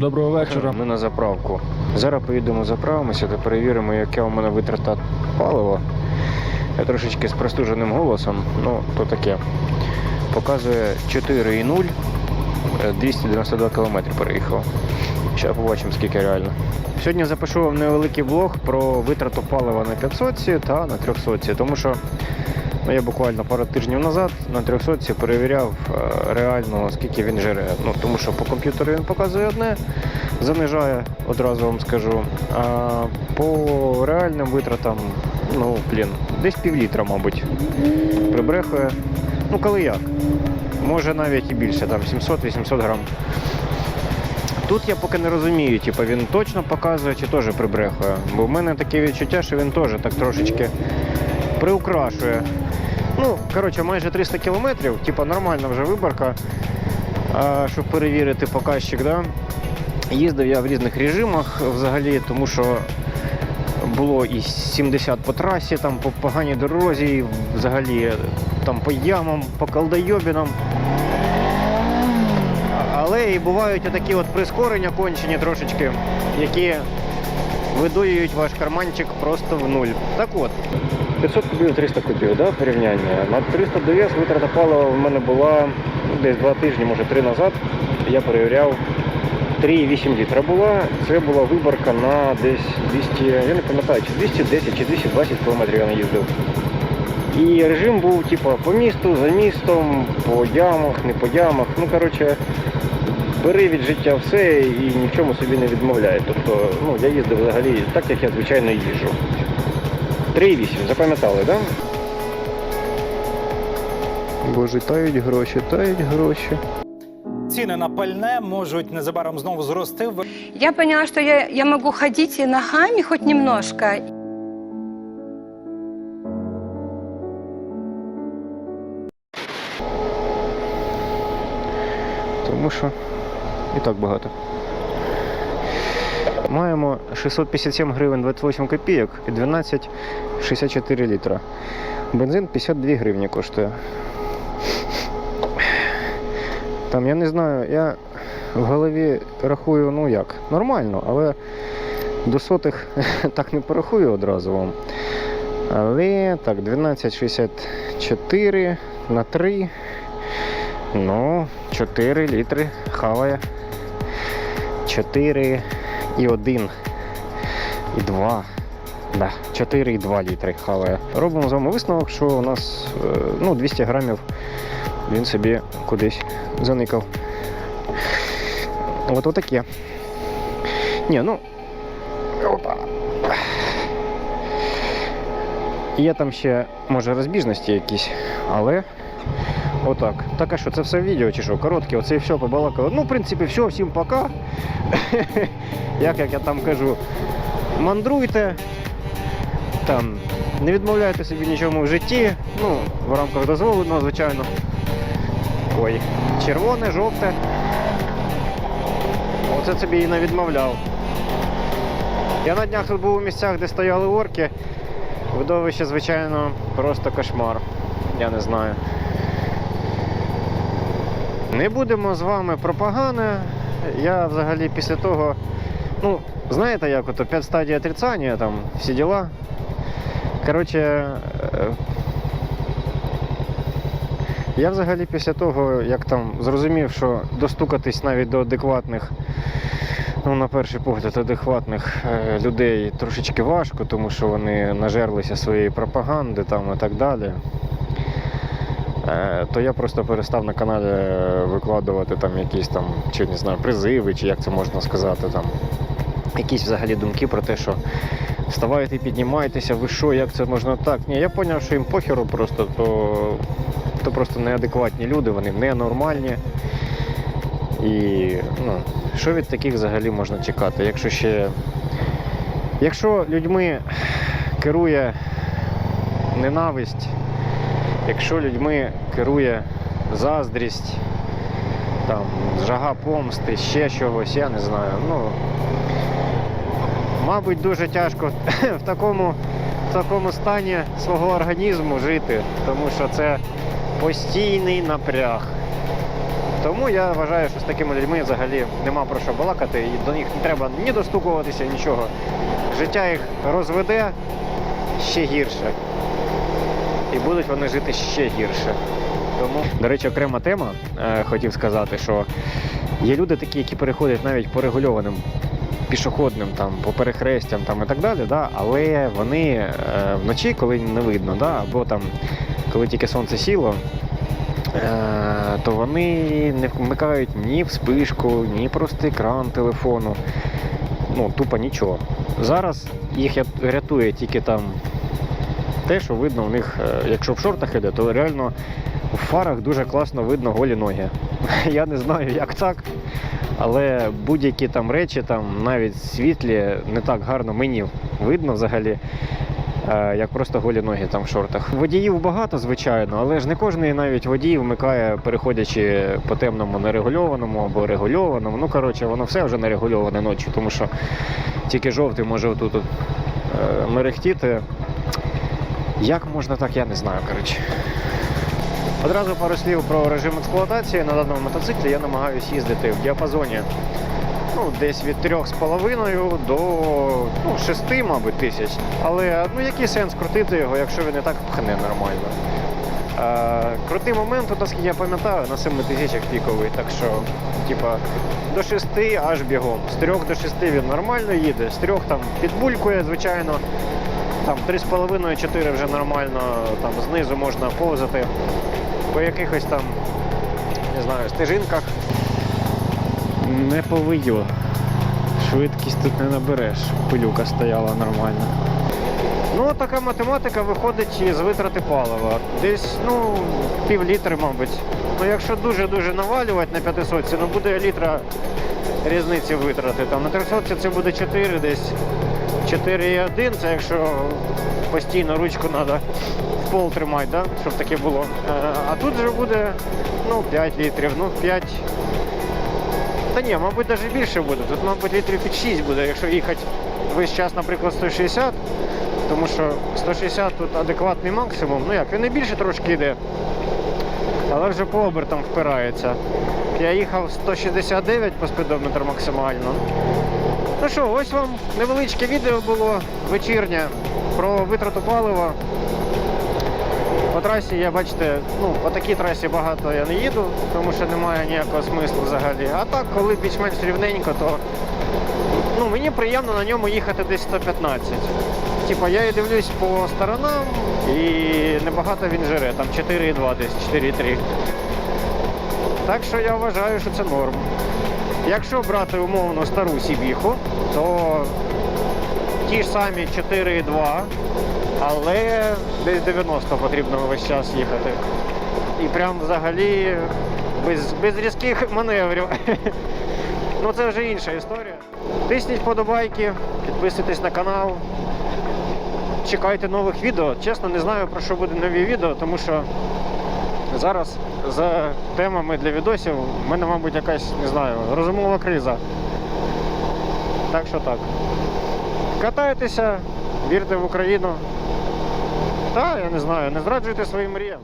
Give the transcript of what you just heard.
Доброго вечора. Ми на заправку. Зараз поїдемо заправимося та перевіримо, яка у мене витрата палива. Я трошечки з простуженим голосом, ну то таке. Показує 4,0, е, 292 км переїхав. Зараз побачимо, скільки реально. Сьогодні запишу вам невеликий блог про витрату палива на 500 та на 300, тому що ну, я буквально пару тижнів назад на 300 перевіряв е, реально, скільки він жере. Ну, тому що по комп'ютеру він показує одне, занижає, одразу вам скажу. А по реальним витратам, ну, блін, десь пів літра, мабуть, прибрехує. Ну, коли як. Може навіть і більше, там 700-800 грам. Тут я поки не розумію, типу, він точно показує чи теж прибрехує. Бо в мене таке відчуття, що він теж так трошечки приукрашує. Ну, коротше, майже 300 кілометрів, типа нормальна вже виборка, а, щоб перевірити показчик. Да? Їздив я в різних режимах взагалі, тому що було і 70 по трасі, там по поганій дорозі, і взагалі там по ямам, по колдойобінам. Але і бувають такі от прискорення кончені трошечки, які видують ваш карманчик просто в нуль. Так от, 500 кубів 300 кубів, да, порівняння. На 300 ДВС витрата палива в мене була ну, десь 2 тижні, може 3 назад. Я перевіряв 3,8 літра була. Це була виборка на десь 200, я не пам'ятаю, чи 210 чи 220 кілометрів я не їздив. І режим був типу, по місту, за містом, по ямах, не по ямах. Ну, коротше, бери від життя все і ні в чому собі не відмовляй. Тобто, ну, я їздив взагалі так, як я звичайно їжджу. 3,8, запам'ятали, так? Да? Боже, тають гроші, тають гроші. Ціни на пальне можуть незабаром знову зрости. Я поняла, что я, я могу ходить и ногами хоть немножко. Тому що і так багато. Маємо 657 гривень 28 копійок і 12,64 літра. Бензин 52 гривні коштує. Там я не знаю, я в голові рахую, ну як, нормально, але до сотих так не порахую одразу вам. Але так, 12,64 на 3. Ну, 4 літри хаває. 4 і 1. І 2. Да, 4 і 2 літри хаває. Робимо з вами висновок, що у нас е, ну, 200 грамів він собі кудись заникав. От отаке. Ні, ну. Опа. Є там ще, може, розбіжності якісь, але Отак. Так а що, це все відео чи що? Коротке, оце і все побалакало. Ну, в принципі, все, всім пока. як, як я там кажу, мандруйте, там, не відмовляйте собі нічому в житті. Ну, в рамках дозволеного, звичайно. Ой, червоне, жовте. Оце собі і не відмовляв. Я на днях тут був у місцях, де стояли орки. Видовище, звичайно, просто кошмар. Я не знаю. Не будемо з вами про. Я взагалі після того, ну, знаєте, як ото 5 стадій отрицання, там всі діла. Коротше, е, я взагалі після того, як там зрозумів, що достукатись навіть до адекватних, ну, на перший погляд, адекватних е, людей трошечки важко, тому що вони нажерлися своєї пропаганди там і так далі. Е, то я просто перестав на каналі е, викладувати там якісь там, чи не знаю, призиви, чи як це можна сказати, там якісь взагалі думки про те, що вставайте, піднімайтеся, ви що, як це можна так. Ні, я зрозумів, що їм похеру просто, то, то просто неадекватні люди, вони ненормальні. І ну, що від таких взагалі можна чекати? Якщо ще. Якщо людьми керує ненависть, якщо людьми керує заздрість, там, жага помсти, ще чогось, я не знаю. Ну, мабуть, дуже тяжко в такому, в такому стані свого організму жити, тому що це постійний напряг. Тому я вважаю, що з такими людьми взагалі нема про що балакати, і до них не треба ні достукуватися, нічого. Життя їх розведе ще гірше. І будуть вони жити ще гірше. Тому, до речі, окрема тема, е, хотів сказати, що є люди такі, які переходять навіть по регульованим пішохідним, там, по перехрестям там, і так далі, да? але вони е, вночі, коли не видно, да? або там, коли тільки сонце сіло, е, то вони не вмикають ні вспишку, ні просто екран телефону. Ну, тупо нічого. Зараз їх рятує тільки там те, що видно в них, е, якщо в шортах іде, то реально в фарах дуже класно видно голі ноги. Я не знаю, як так. Але будь-які там речі, там навіть світлі, не так гарно мені видно взагалі, е, як просто голі ноги там в шортах. Водіїв багато, звичайно, але ж не кожен навіть водій вмикає, переходячи по темному нерегульованому або регульованому. Ну, коротше, воно все вже нерегульоване ночі, тому що тільки жовтий може тут е, мерехтіти. Як можна так, я не знаю, коротше. Одразу пару слів про режим експлуатації. На даному мотоциклі я намагаюся їздити в діапазоні ну, десь від 3,5 до ну, 6, мабуть, тисяч. Але ну, який сенс крутити його, якщо він і так пхне нормально. Е, крутий момент, наскільки я пам'ятаю, на 7 тисячах піковий, так що, типа, до 6 аж бігом. З 3 до 6 він нормально їде, з 3 там підбулькує, звичайно. Там 3,5-4 вже нормально, там знизу можна повзати по якихось там, не знаю, стежинках. Не повию. Швидкість тут не набереш. Пилюка стояла нормально. Ну, така математика виходить із витрати палива. Десь, ну, пів літри, мабуть. Ну, якщо дуже-дуже навалювати на 500, ну буде літра різниці витрати. Там на 300 це буде 4 десь. 4,1, це якщо постійно ручку треба в пол тримати, да? щоб таке було. Е, А тут вже буде ну, 5 літрів, ну 5. Та ні, мабуть, навіть більше буде. Тут, мабуть, літрів під 6 буде, якщо їхати весь час, наприклад, 160, тому що 160 тут адекватний максимум. Ну як, він і більше трошки йде, але вже по обертам впирається. Я їхав 169 по спідометру максимально. Ну що, ось вам невеличке відео було вечірнє про витрату палива. По трасі я бачите, ну по такій трасі багато я не їду, тому що немає ніякого смислу взагалі. А так, коли більш-менш рівненько, то ну, мені приємно на ньому їхати десь 115. Типа я і дивлюсь по сторонам і небагато він жере, там 4,2 десь, 4,3. Так що я вважаю, що це норм. Якщо брати умовно стару Сібіху, то ті ж самі 4,2, але десь 90 потрібно весь час їхати. І прям взагалі без, без різких маневрів. Ну це вже інша історія. Тисніть вподобайки, підписуйтесь на канал. Чекайте нових відео. Чесно, не знаю про що буде нові відео, тому що зараз за темами для відосів в мене, мабуть, якась, не знаю, розумова криза. Так що так. Катайтеся, вірте в Україну. Та, я не знаю, не зраджуйте своїм мріям.